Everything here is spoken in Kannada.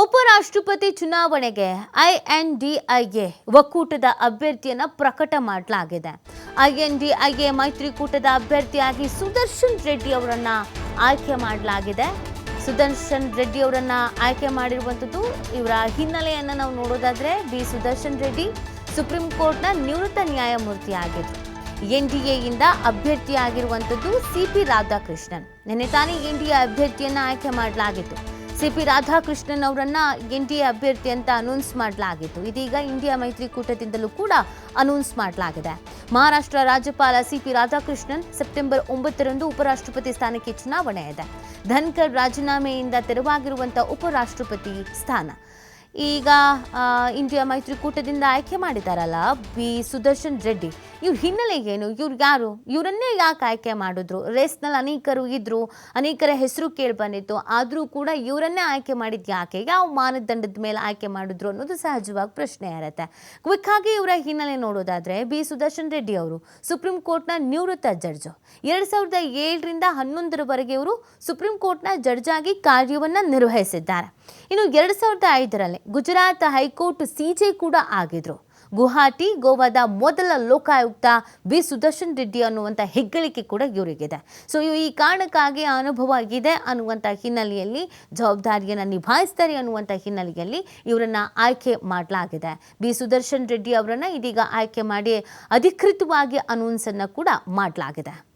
ಉಪರಾಷ್ಟ್ರಪತಿ ಚುನಾವಣೆಗೆ ಐ ಎನ್ ಡಿ ಐಎ ಒಕ್ಕೂಟದ ಅಭ್ಯರ್ಥಿಯನ್ನು ಪ್ರಕಟ ಮಾಡಲಾಗಿದೆ. ಐ ಎನ್ ಡಿ ಐಎ ಮೈತ್ರಿಕೂಟದ ಅಭ್ಯರ್ಥಿಯಾಗಿ ಸುದರ್ಶನ್ ರೆಡ್ಡಿ ಅವರನ್ನ ಆಯ್ಕೆ ಮಾಡಲಾಗಿದೆ. ಸುದರ್ಶನ್ ರೆಡ್ಡಿ ಅವರನ್ನ ಆಯ್ಕೆ ಮಾಡಿರುವಂಥದ್ದು ಇವರ ಹಿನ್ನೆಲೆಯನ್ನು ನಾವು ನೋಡೋದಾದ್ರೆ ಬಿ ಸುದರ್ಶನ್ ರೆಡ್ಡಿ, ಸುಪ್ರೀಂ ಕೋರ್ಟ್ನ ನಿವೃತ್ತ ನ್ಯಾಯಮೂರ್ತಿ ಆಗಿದ್ರು ಎನ್ ಡಿ ಎಯಿಂದ ಅಭ್ಯರ್ಥಿಯಾಗಿರುವಂಥದ್ದು ಸಿ ಪಿ ರಾಧಾಕೃಷ್ಣನ್. ನಿನ್ನೆ ತಾನೇ ಎನ್ ಡಿ ಎ ಅಭ್ಯರ್ಥಿಯನ್ನ ಆಯ್ಕೆ ಮಾಡಲಾಗಿತ್ತು. ಸಿ ಪಿ ರಾಧಾಕೃಷ್ಣನ್ ಅವರನ್ನ ಎನ್ ಡಿ ಎ ಅಭ್ಯರ್ಥಿ ಅಂತ ಅನೌನ್ಸ್ ಮಾಡಲಾಗಿತ್ತು. ಇದೀಗ ಇಂಡಿಯಾ ಮೈತ್ರಿಕೂಟದಿಂದಲೂ ಕೂಡ ಅನೌನ್ಸ್ ಮಾಡಲಾಗಿದೆ. ಮಹಾರಾಷ್ಟ್ರ ರಾಜ್ಯಪಾಲ ಸಿ ಪಿ ರಾಧಾಕೃಷ್ಣನ್ ಸೆಪ್ಟೆಂಬರ್ ಒಂಬತ್ತರಂದು ಉಪರಾಷ್ಟ್ರಪತಿ ಸ್ಥಾನಕ್ಕೆ ಚುನಾವಣೆ ಇದೆ. ಧನ್ಕರ್ ರಾಜೀನಾಮೆಯಿಂದ ತೆರವಾಗಿರುವಂತಹ ಉಪರಾಷ್ಟ್ರಪತಿ ಸ್ಥಾನ. ಈಗ ಇಂಡಿಯಾ ಮೈತ್ರಿಕೂಟದಿಂದ ಆಯ್ಕೆ ಮಾಡಿದಾರಲ್ಲ, ಬಿ. ಸುದರ್ಶನ್ ರೆಡ್ಡಿ. ಇವ್ರ ಹಿನ್ನೆಲೆ ಏನು? ಇವ್ರು ಯಾರು? ಇವರನ್ನೇ ಯಾಕೆ ಆಯ್ಕೆ ಮಾಡಿದ್ರು? ರೇಸ್ನಲ್ಲಿ ಅನೇಕರು ಇದ್ರು, ಅನೇಕರ ಹೆಸರು ಕೇಳಿ ಬಂದಿತ್ತು. ಆದರೂ ಕೂಡ ಇವರನ್ನೇ ಆಯ್ಕೆ ಮಾಡಿದ್ದು ಯಾಕೆ? ಯಾವ ಮಾನದಂಡದ ಮೇಲೆ ಆಯ್ಕೆ ಮಾಡಿದ್ರು ಅನ್ನೋದು ಸಹಜವಾಗಿ ಪ್ರಶ್ನೆ ಇರುತ್ತೆ. ಕ್ವಿಕ್ ಆಗಿ ಇವರ ಹಿನ್ನೆಲೆ ನೋಡೋದಾದ್ರೆ, ಬಿ. ಸುದರ್ಶನ್ ರೆಡ್ಡಿ ಅವರು ಸುಪ್ರೀಂ ಕೋರ್ಟ್ನ ನಿವೃತ್ತ ಜಡ್ಜು. ಎರಡು ಸಾವಿರದ ಏಳರಿಂದ ಹನ್ನೊಂದರವರೆಗೆ ಇವರು ಸುಪ್ರೀಂ ಕೋರ್ಟ್ನ ಜಡ್ಜ್ ಆಗಿ ಕಾರ್ಯವನ್ನು ನಿರ್ವಹಿಸಿದ್ದಾರೆ. ಇನ್ನು ಎರಡು ಸಾವಿರದ ಐದರಲ್ಲಿ ಗುಜರಾತ್ ಹೈಕೋರ್ಟ್ ಸಿಜೆ ಕೂಡ ಆಗಿದ್ರು. ಗುವಾಹಟಿ, ಗೋವಾದ ಮೊದಲ ಲೋಕಾಯುಕ್ತ ಬಿ ಸುದರ್ಶನ್ ರೆಡ್ಡಿ ಅನ್ನುವಂಥ ಹೆಗ್ಗಳಿಕೆ ಕೂಡ ಇವರಿಗಿದೆ. ಸೊ ಈ ಕಾರಣಕ್ಕಾಗಿ ಅನುಭವ ಇದೆ ಅನ್ನುವಂಥ ಹಿನ್ನೆಲೆಯಲ್ಲಿ, ಜವಾಬ್ದಾರಿಯನ್ನು ನಿಭಾಯಿಸ್ತಾರೆ ಅನ್ನುವಂಥ ಹಿನ್ನೆಲೆಯಲ್ಲಿ ಇವರನ್ನ ಆಯ್ಕೆ ಮಾಡಲಾಗಿದೆ. ಬಿ ಸುದರ್ಶನ್ ರೆಡ್ಡಿ ಅವರನ್ನು ಇದೀಗ ಆಯ್ಕೆ ಮಾಡಿ ಅಧಿಕೃತವಾಗಿ ಅನೌನ್ಸನ್ನು ಕೂಡ ಮಾಡಲಾಗಿದೆ.